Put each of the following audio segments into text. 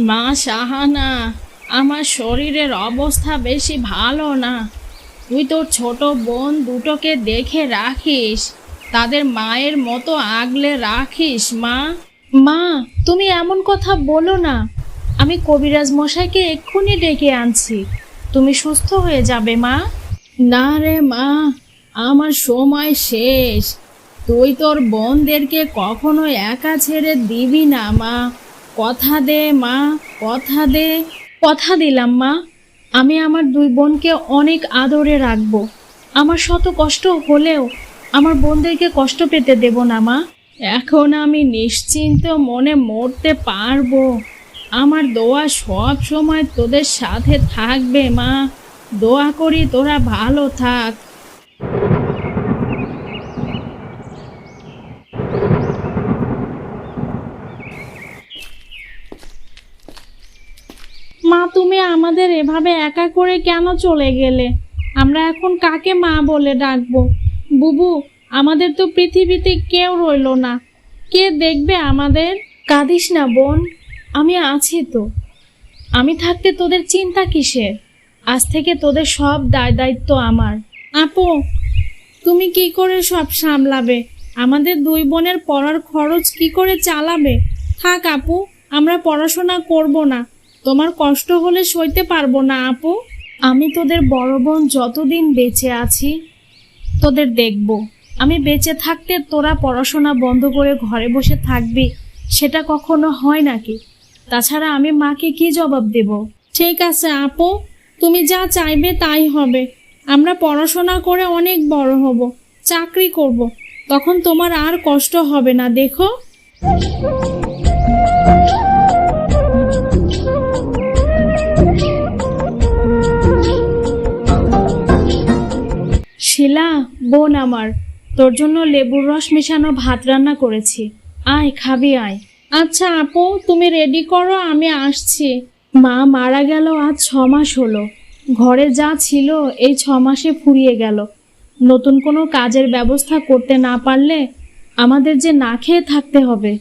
মা সাহানা, আমার শরীরের অবস্থা বেশি ভালো না। তুই তোর ছোট বোন দুটোকে দেখে রাখিস, তাদের মায়ের মতো আগলে রাখিস, মা। মা, তুমি এমন কথা বলো না। আমি কবিরাজ মশাইকে এক্ষুনি ডেকে আনছি। তুমি সুস্থ হয়ে যাবে, মা। না রে, মা, আমার সময় শেষ। তুই তোর বোনদেরকে কখনো একা ছেড়ে দিবি না, মা। কথা দে, মা, কথা দে, কথা দিলাম, মা। আমি আমার দুই বোনকে অনেক আদরে রাখব। আমার শত কষ্ট হলেও আমার বোনদেরকে কষ্ট পেতে দেব না, মা। এখন আমি নিশ্চিন্ত মনে মরতে পারব। আমার দোয়া সব সময় তোদের সাথে থাকবে, মা। দোয়া করি তোরা ভালো থাক মা তুমি আমাদের এভাবে একা করে কেন চলে গেলে? আমরা এখন কাকে মা বলে ডাকবো? বুবু আমাদের তো পৃথিবীতে কেউ রইল না। কে দেখবে আমাদের? কাঁদিস না বোন। আমি আছি তো। আমি থাকতে তোদের চিন্তা কিসের? আজ থেকে তোদের সব দায় দায়িত্ব আমার। আপু তুমি কি করে সব সামলাবে? আমাদের দুই বোনের পড়ার খরচ কি করে চালাবে? থাক আপু আমরা পড়াশোনা করব না। তোমার কষ্ট হলে সইতে পারব না, আপু। আমি তোদের বড় বোন যতদিন বেঁচে আছি, তোদের দেখব। আমি বেঁচে থাকতে তোরা পড়াশোনা বন্ধ করে ঘরে বসে থাকবি, সেটা কখনো হয় নাকি? তাছাড়া আমি মাকে কি জবাব দেব? ঠিক আছে, আপু। তুমি যা চাইবে তাই হবে। আমরা পড়াশোনা করে অনেক বড় হব, চাকরি করব। তখন তোমার আর কষ্ট হবে না, দেখো। শিলা বোন আমার, তোর জন্য লেবুর রস মেশানো ভাত রান্না করেছি। আয়, খাবি, আয়। আচ্ছা আপু, তুমি রেডি করো, আমি আসছি। মা মারা গেল, আজ ছ মাস হলো। ঘরে যা ছিল, এই ছ মাসে ফুরিয়ে গেল। নতুন কোনো কাজের ব্যবস্থা করতে না পারলে আমাদের যে না খেয়ে থাকতে হবে।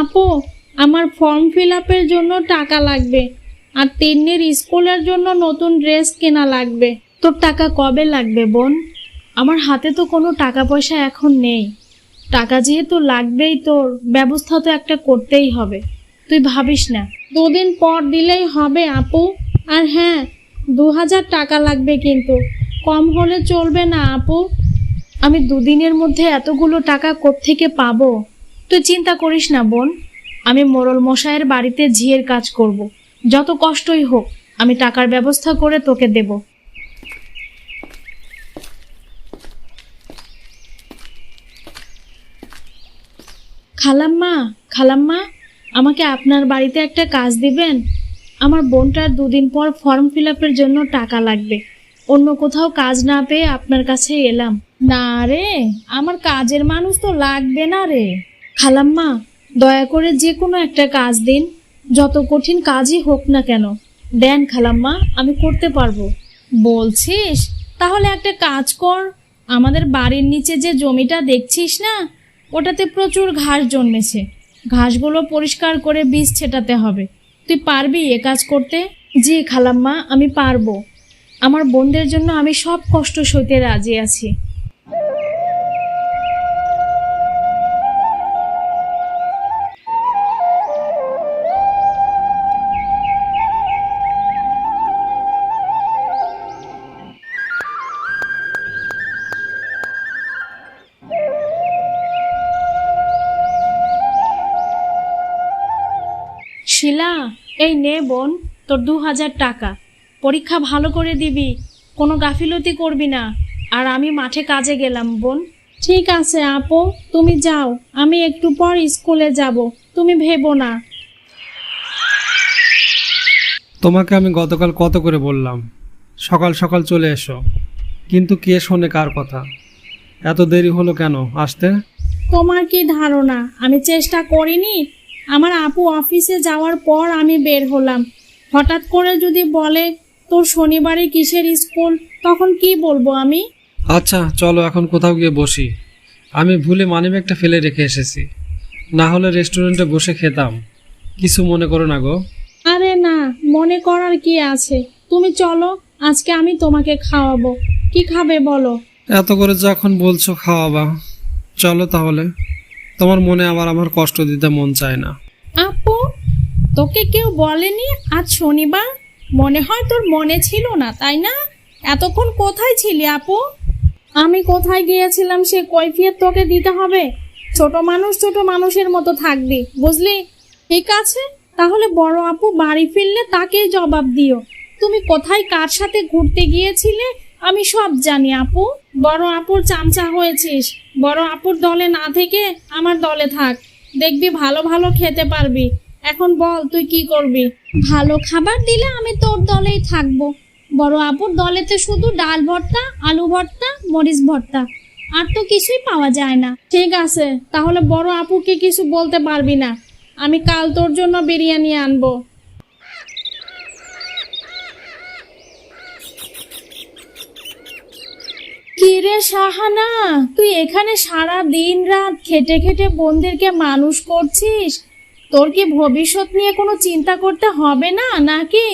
আপু, আমার ফর্ম ফিল আপের জন্য টাকা লাগবে, আর তিন্নির স্কুলের জন্য নতুন ড্রেস কেনা লাগবে। তোর টাকা কবে লাগবে, বোন? আমার হাতে তো কোনো টাকা পয়সা এখন নেই। টাকা যেহেতু লাগবেই তোর, ব্যবস্থা তো একটা করতেই হবে। তুই ভাবিস না, দুদিন পর দিলেই হবে আপু। আর হ্যাঁ দু হাজার টাকা লাগবে কিন্তু, কম হলে চলবে না আপু। আমি দুদিনের মধ্যে এতগুলো টাকা কোত্থেকে পাবো? তুই চিন্তা করিস না, বোন। আমি মোরল মশাইয়ের বাড়িতে ঝিয়ের কাজ করব। যত কষ্টই হোক, আমি টাকার ব্যবস্থা করে তোকে দেব। খালাম্মা খালাম্মা, আমাকে আপনার বাড়িতে একটা কাজ দিবেন? আমার বোনটার দুদিন পর ফর্ম ফিল আপের জন্য টাকা লাগবে। অন্য কোথাও কাজ না পেয়ে আপনার কাছে এলাম। না রে, আমার কাজের মানুষ তো লাগবে না রে। খালাম্মা, দয়া করে যে কোনো একটা কাজ দিন। যত কঠিন কাজই হোক না কেন। দেন খালাম্মা, আমি করতে পারব। বলছিস? তাহলে একটা কাজ কর। আমাদের বাড়ির নিচে যে জমিটা দেখছিস না ওটাতে প্রচুর ঘাস জন্মেছে। ঘাসগুলো পরিষ্কার করে বীজ ছেটাতে হবে। তুই পারবি এ কাজ করতে? জি, খালাম্মা, আমি পারব। আমার বোনদের জন্য আমি সব কষ্ট সইতে রাজি আছি। এই নে বোন তোর দু হাজার টাকা। পরীক্ষা ভালো করে দিবি কোনো গাফিলতি করবি না। আর আমি মাঠে কাজে গেলাম বোন। ঠিক আছে আপু তুমি যাও আমি একটু পর স্কুলে যাব তুমি ভেবো না। তোমাকে আমি গতকাল কত করে বললাম? সকাল সকাল চলে এসো। কিন্তু কে শোনে কার কথা? এত দেরি হলো কেন আসতে? তোমার কি ধারণা? আমি চেষ্টা করিনি আমার আপু অফিসে যাওয়ার পর আমি বের হলাম। হঠাৎ করে যদি বলে তোর শনিবারে কিসের স্কুল? তখন কি বলব আমি? আচ্ছা চলো এখন কোথাও গিয়ে বসি। আমি ভুলে মানিব্যাগটা ফেলে রেখে এসেছি। না হলে রেস্টুরেন্টে বসে খেতাম। কিছু মনে করো না গো। আরে না মনে করার কি আছে? তুমি চলো আজকে আমি তোমাকে খাওয়াবো। কি খাবে বলো? এত করে যখন বলছো খাওয়াবা। চলো তাহলে। তোমার মনে আবার আমার কষ্ট দিতে মন চায় না। আপু, তোকে কেউ বলেনি আজ শনিবার? মনে হয় তোর মনে ছিল না, তাই না? এতক্ষণ কোথায় ছিলি আপু? আমি কোথায় গিয়েছিলাম সে কৈফিয়ত তোকে দিতে হবে? ছোট মানুষ ছোট মানুষের মতো থাকবি, বুঝলি? ঠিক আছে, তাহলে বড় আপু বাড়ি ফিরলে তাকেই জবাব দিও। তুমি কোথায় কার সাথে ঘুরতে গিয়েছিলে আমি সব জানি আপু। বড় আপুর চামচা হয়েছিস। বড় আপুর দলে না থেকে আমার দলে থাক। দেখবি ভালো ভালো খেতে পারবি। এখন বল তুই কি করবি? ভালো খাবার দিলে আমি তোর দলেই থাকব। বড় আপুর দলেতে শুধু ডাল ভর্তা আলু ভর্তা মরিচ ভর্তা। আর তো কিছুই পাওয়া যায় না। ঠিক আছে তাহলে বড় আপুকে কিছু বলতে পারবি না। আমি কাল তোর জন্য বিরিয়ানি আনব। কিরে সাহানা, তুই এখানে সারা দিন রাত খেটে খেটে বোনদেরকে মানুষ করছিস? তোর কি ভবিষ্যৎ নিয়ে কোনো চিন্তা করতে হবে না, নাকি?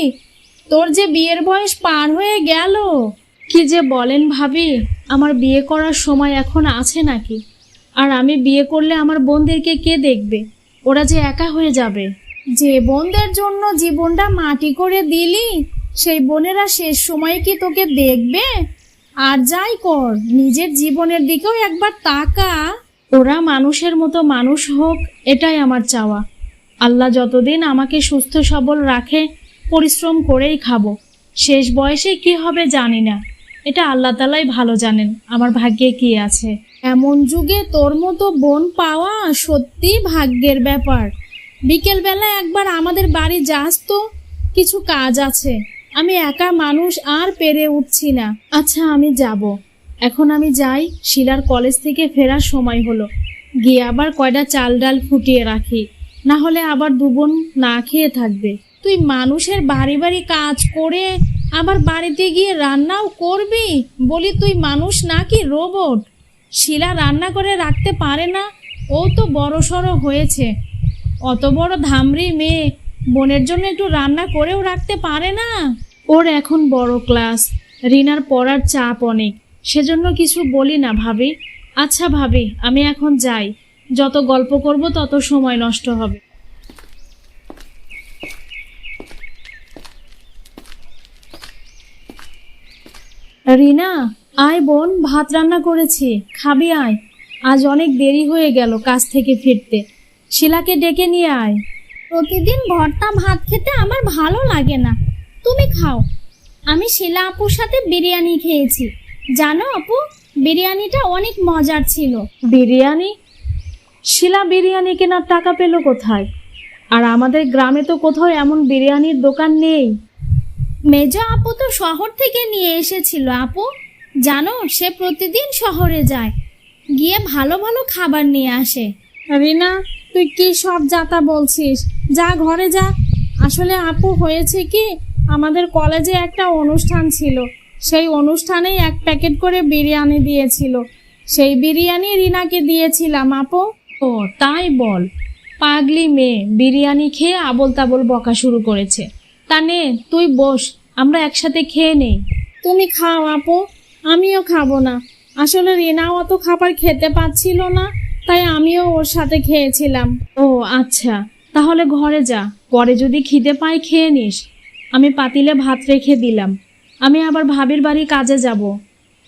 তোর যে বিয়ের বয়স পার হয়ে গেল। কি যে বলেন ভাবি, আমার বিয়ে করার সময় এখন আছে নাকি? আর আমি বিয়ে করলে আমার বোনদেরকে কে দেখবে? ওরা যে একা হয়ে যাবে। যে বোনদের জন্য জীবনটা মাটি করে দিলি, সেই বোনেরা শেষ সময়ে কি তোকে দেখবে? আর যাই কর, নিজের জীবনের দিকেও একবার তাকা। ওরা মানুষের মতো মানুষ হোক, এটাই আমার চাওয়া। আল্লাহ যতদিন আমাকে সুস্থ, সবল রাখে, পরিশ্রম করেই খাব। শেষ বয়সে কি হবে জানি না। এটা আল্লাহ তালাই ভালো জানেন, আমার ভাগ্যে কি আছে। এমন যুগে তোর মতো বোন পাওয়া সত্যি ভাগ্যের ব্যাপার। বিকেলবেলা একবার আমাদের বাড়ি যাস তো, কিছু কাজ আছে। আমি একা মানুষ আর পেরে উঠছি না। আচ্ছা আমি যাব। এখন আমি যাই, শিলার কলেজ থেকে ফেরার সময় হলো। গিয়ে আবার কয়টা চাল ডাল ফুটিয়ে রাখি। না হলে আবার দুবোন না খেয়ে থাকবে। তুই মানুষের বাড়ি বাড়ি কাজ করে আবার বাড়িতে গিয়ে রান্নাও করবি? বলি তুই মানুষ নাকি রোবট? শিলা রান্না করে রাখতে পারে না। ও তো বড় সড়ো হয়েছে। অত বড় ধামরি মেয়ে বোনের জন্য একটু রান্না করেও রাখতে পারে না? ওর এখন বড় ক্লাস। রিনার পড়ার চাপ অনেক। সেজন্য কিছু বলি না, ভাবি। আচ্ছা ভাবি, আমি এখন যাই। যত গল্প করব, তত সময় নষ্ট হবে। রিনা, আয় বোন, ভাত রান্না করেছি। খাবি, আয়। আজ অনেক দেরি হয়ে গেল কাজ থেকে ফিরতে। শিলাকে ডেকে নিয়ে আয়। প্রতিদিন ভর্তা ভাত খেতে আমার ভালো লাগে না। তুমি খাও। আমি শিলা আপুর সাথে বিরিয়ানি খেয়েছি। জানো আপু বিরিয়ানিটা অনেক মজার ছিল। বিরিয়ানি? শিলা বিরিয়ানি কেনার টাকা পেল কোথায়? আর আমাদের গ্রামে তো কোথাও এমন বিরিয়ানির দোকান নেই। মেজ আপু তো শহর থেকে নিয়ে এসেছিল আপু। জানো সে প্রতিদিন শহরে যায়। গিয়ে ভালো ভালো খাবার নিয়ে আসে। রিনা তুই কি সব যাতা বলছিস? যা ঘরে যা। আসলে আপু হয়েছে কি আমাদের কলেজে একটা অনুষ্ঠান ছিল। সেই অনুষ্ঠানেই এক প্যাকেট করে বিরিয়ানি দিয়েছিল। সেই বিরিয়ানি রিনাকে দিয়েছিলাম আপু। ও তাই বল। পাগলি মেয়ে বিরিয়ানি খেয়ে আবল তাবল বকা শুরু করেছে। তা নে তুই বস আমরা একসাথে খেয়ে নেই। তুমি খাও আপু। আমিও খাব না। আসলে রিনাও অত খাবার খেতে পাচ্ছিল না। তাই আমিও ওর সাথে খেয়েছিলাম। ও আচ্ছা। তাহলে ঘরে যা। পরে যদি খিদে পাই খেয়ে নিস। আমি পাতিলে ভাত রেখে দিলাম। আমি আবার ভাবির বাড়ি কাজে যাব।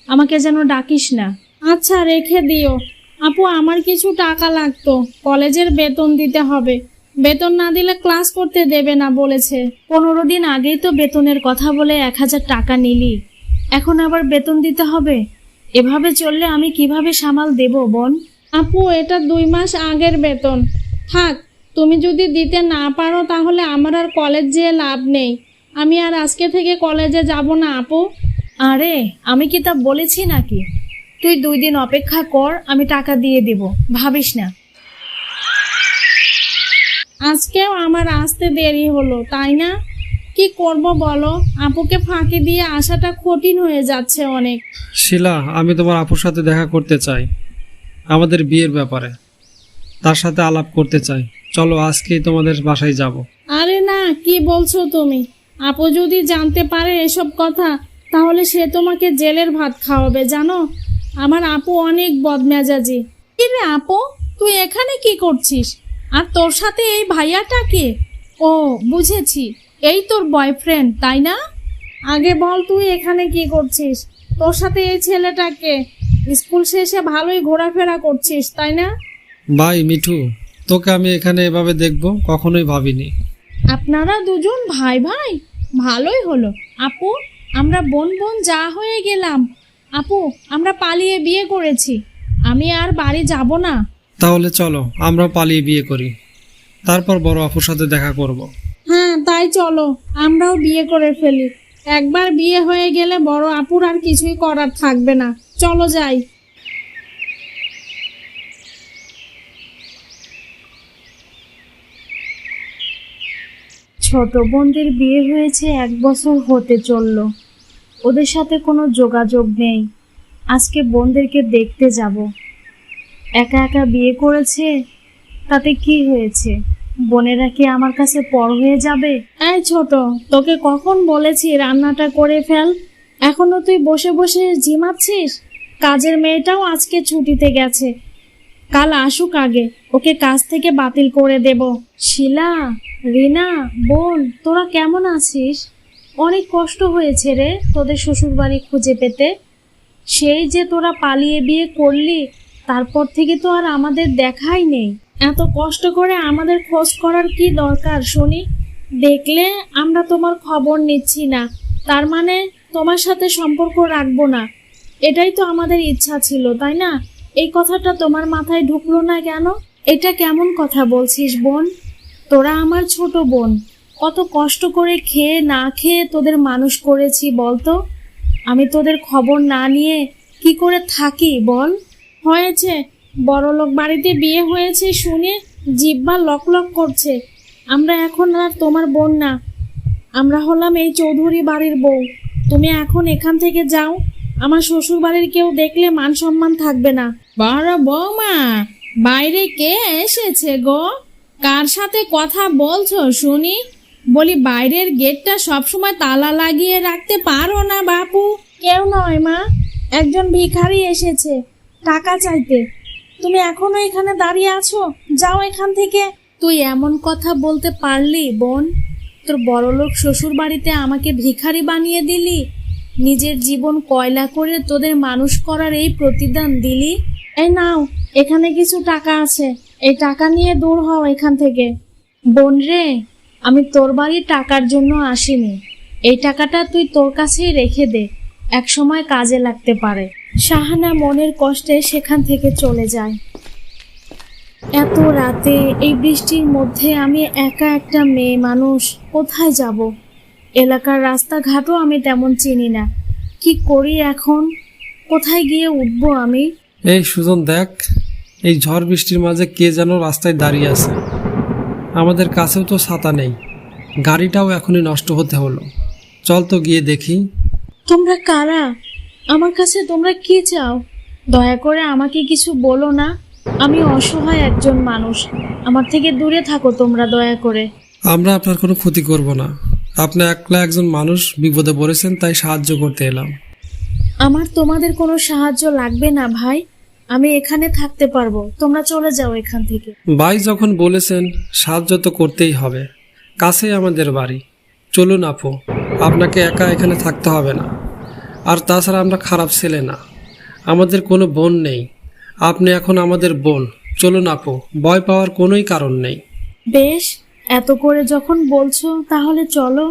আমাকে যেন ডাকিস না। আচ্ছা রেখে দিও। আপু, আমার কিছু টাকা লাগতো। কলেজের বেতন দিতে হবে। বেতন না দিলে ক্লাস করতে দেবে না বলেছে। পনেরো দিন আগেই তো বেতনের কথা বলে এক হাজার টাকা নিলি। এখন আবার বেতন দিতে হবে? এভাবে চললে আমি কীভাবে সামাল দেব বোন আপু এটা দুই মাস আগের বেতন। থাক তুমি যদি দিতে না পারো তাহলে আমার আর কলেজ যেয়ে লাভ নেই। আমি আর আজকে থেকে কলেজে যাব না আপু। আরে আমি কি তা বলেছি নাকি? তুই দুই দিন অপেক্ষা কর আমি টাকা দিয়ে দিব। ভাবিস না। আজকেও আমার আসতে দেরি হলো তাই না? কি করব বলো? আপুকে ফাঁকি দিয়ে আসাটা কঠিন হয়ে যাচ্ছে অনেক। শিলা আমি তোমার আপুর সাথে দেখা করতে চাই। আমাদের বিয়ের ব্যাপারে। তার সাথে আলাপ করতে চাই। চলো, আজকেই তোমাদের বাসায় যাব। আরে না, কি বলছো তুমি? আপু যদি জানতে পারে এসব কথা, তাহলে সে তোমাকে জেলের ভাত খাওয়াবে, জানো? আমার আপু অনেক বদমেজাজি। কি রে আপু, তুই এখানে কি করছিস? আর তোর সাথে এই ভাইয়াটা কে? ও, বুঝেছি। এই তোর বয়ফ্রেন্ড তাই না? আগে বল তুই এখানে কি করছিস? তোর সাথে এই ছেলেটাকে স্কুল শেষে ভালোই ঘোরাফেরা করছিস তাই না? ভাই মিঠু তোকে আমি এখানে এভাবে দেখব কখনোই ভাবিনি। আপনারা দুজন ভাই ভাই ভালোই হলো। আপু আমরা বোন বোন যা হয়ে গেলাম। আপু আমরা পালিয়ে বিয়ে করেছি। আমি আর বাড়ি যাব না। তাহলে চলো আমরা পালিয়ে বিয়ে করি। তারপর বড় আপুর সাথে দেখা করব। হ্যাঁ তাই চলো আমরাও বিয়ে করে ফেলি। একবার বিয়ে হয়ে গেলে বড় আপুর আর কিছুই করার থাকবে না। চলো যাই। ছোট বোনদের বিয়ে হয়েছে এক বছর হতে চলল। ওদের সাথে কোনো যোগাযোগ নেই। আজকে বোনদেরকে দেখতে যাব। একা একা বিয়ে করেছে? তাতে কি হয়েছে? বোনেরা কি আমার কাছে পর হয়ে যাবে? এই ছোট, তোকে কখন বলেছি রান্নাটা করে ফেল? এখনও তুই বসে বসে জিমাচ্ছিস? কাজের মেয়েটাও আজকে ছুটিতে গেছে। কাল আসুক আগে, ওকে কাজ থেকে বাতিল করে দেব। শিলা, রিনা, বোন, তোরা কেমন আছিস? অনেক কষ্ট হয়েছে রে তোদের শ্বশুর বাড়ি খুঁজে পেতে। সেই যে তোরা পালিয়ে বিয়ে করলি, তারপর থেকে তো আর আমাদের দেখাই নেই। এত কষ্ট করে আমাদের খোঁজ করার কি দরকার শুনি? দেখলে আমরা তোমার খবর নিচ্ছি না। তার মানে তোমার সাথে সম্পর্ক রাখব না। এটাই তো আমাদের ইচ্ছা ছিল, তাই না? এই কথাটা তোমার মাথায় ঢুকলো না কেন? এটা কেমন কথা বলছিস বোন? তোরা আমার ছোট বোন, কত কষ্ট করে খেয়ে না খেয়ে তোদের মানুষ করেছি বলতো? আমি তোদের খবর না নিয়ে কি করে থাকি বল? হয়েছে, বড়লোক বাড়িতে বিয়ে হয়েছে শুনে জিব্বা লক লক করছে। আমরা এখন আর তোমার বোন না। আমরা হলাম এই চৌধুরী বাড়ির বউ। তুমি এখন এখান থেকে যাও। আমার শ্বশুর বাড়ির কেউ দেখলে মান সম্মান থাকবে না। বড় বৌমা, বাইরে কে এসেছে গো? কার সাথে কথা বলছো শুনি? বলি, বাইরের গেটটা সবসময় তালা লাগিয়ে রাখতে পারো না বাপু। কেউ নয় মা, একজন ভিখারি এসেছে, টাকা চাইতে। তুমি এখনও এখানে দাঁড়িয়ে আছো? যাও এখান থেকে। তুই এমন কথা বলতে পারলি, বোন। তোর বড়লোক শ্বশুর বাড়িতে আমাকে ভিখারি বানিয়ে দিলি? নিজের জীবন কয়লা করে তোদের মানুষ করার এই প্রতিদান দিলি? এই নাও, এখানে কিছু টাকা আছে। এই টাকা নিয়ে দূর হও এখান থেকে। বোন রে, আমি তোর বাড়ি টাকার জন্য আসিনি। এই টাকাটা তুই তোর কাছেই রেখে দে, এক সময় কাজে লাগতে পারে। শাহানা মনের কষ্টে সেখান থেকে চলে যায়। এত রাতে এই বৃষ্টির মধ্যে আমি একা একটা মেয়ে মানুষ, কোথায় যাব? এলাকার রাস্তাঘাটও আমি তেমন চিনি না। কি করি এখন? কোথায় গিয়ে উঠবো আমি? এই সুজন দেখ এই ঝড় বৃষ্টির মাঝে কে যেন রাস্তায় দাঁড়িয়ে আছে। আমাদের কাছেও তো ছাতা নেই। গাড়িটাও এখনই নষ্ট হতে হলো। চল তো গিয়ে দেখি। তোমরা কারা? আমার কাছে তোমরা কি চাও? দয়া করে আমাকে কিছু বলো না। আমি অসহায় একজন মানুষ। আমার থেকে দূরে থাকো তোমরা দয়া করে। আমরা আপনার কোনো ক্ষতি করব না। আপনি একলা একজন মানুষ বিপদে পড়েছেন তাই সাহায্য করতে এলাম। আমার তোমাদের কোনো সাহায্য লাগবে না ভাই। আমি এখানে থাকতে পারব। তোমরা চলে যাও এখান থেকে। ভাই যখন বলেছেন সাহায্য তো করতেই হবে। কাছেই আমাদের বাড়ি। চলুন আপু আপনাকে একা এখানে থাকতে হবে না। আর তাছাড়া আমরা খারাপ ছেলে না। আমাদের কোনো বোন নেই। আপনি এখন আমাদের বোন। চলুন আপু ভয় পাওয়ার কোনোই কারণ নেই। বেশ এত করে যখন বলছো তাহলে চলো।